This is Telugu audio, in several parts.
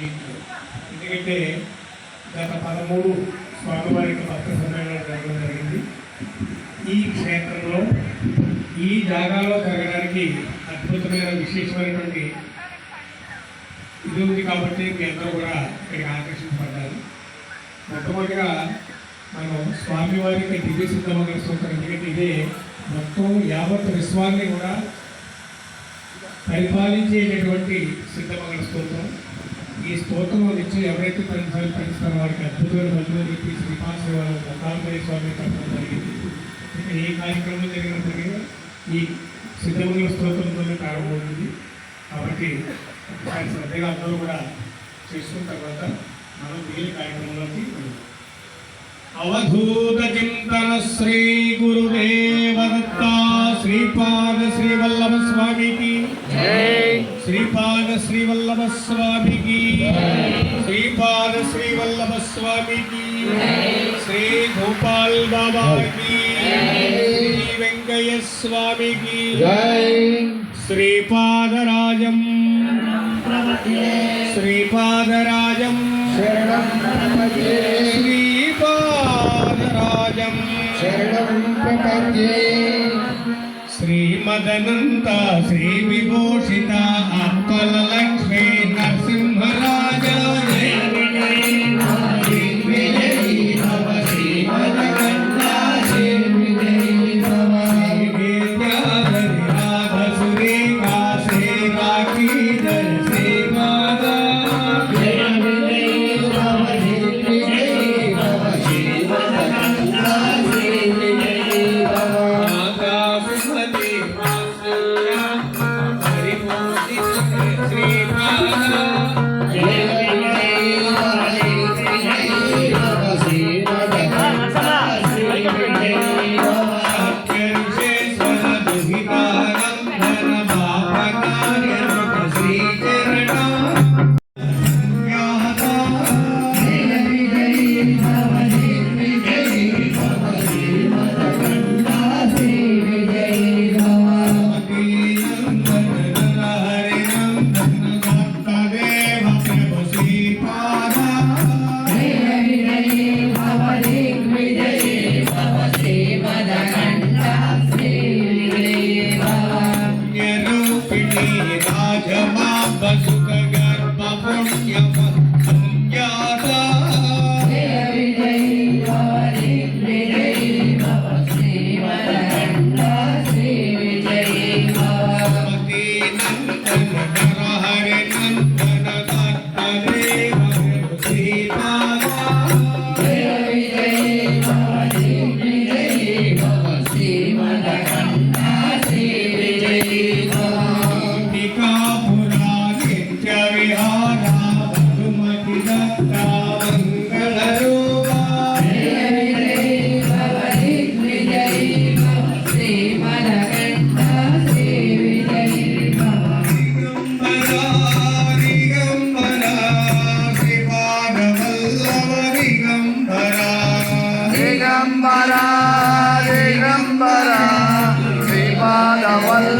దీంట్లో ఎందుకంటే గత పదమూడు స్వామివారికి భక్త సమ్మేళనాలు జరగడం జరిగింది. ఈ క్షేత్రంలో ఈ జాగాలో జరగడానికి అద్భుతమైన విశేషమైనటువంటి ఇది ఉంది కాబట్టి మీ అందరూ కూడా ఇక్కడికి ఆకర్షించబడ్డారు. మొట్టమొదటిగా మనం స్వామివారికి దివ్య సిద్ధమంగళ స్తోత్రం ఎందుకంటే ఇదే మొత్తం యావత్ విశ్వాన్ని కూడా పరిపాలించేటటువంటి సిద్ధమంగళ స్తోత్రం ఈ స్తోత్రం ఇచ్చి ఎవరైతే పదిసార్లు పఠిస్తారో వారికి అద్భుతమైన ఫలితం చెప్పి శ్రీపాద సేవలు స్వామి చెప్పడం జరిగింది. ఇక ఏ కార్యక్రమం జరిగినప్పటికీ ఈ సిద్ధమంగళ స్తోత్రంతోనే ప్రారంభమవుతుంది. కాబట్టి ఒకసారి శ్రద్ధగా అందరూ కూడా చేసుకున్న తర్వాత మనం మిగిలిన కార్యక్రమంలోకి అవధూత చింతన శ్రీ గురుదేవ దత్త శ్రీపాద శ్రీవల్లభ స్వామికి శ్రీపాద శ్రీవల్లభ స్వామికి శ్రీపాద శ్రీవల్లభ స్వామికి శ్రీ గోపాల్ బాబాకి శ్రీ వెంకయ్య స్వామికి శ్రీపాదరాజం శ్రీపాదరాజం శ్రీపాదరాజం శ్రీమదనంత శ్రీ విభూషిత الله राजमा ಶ್ರೀಪಾದವಲ್ಲ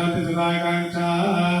i'm Kancha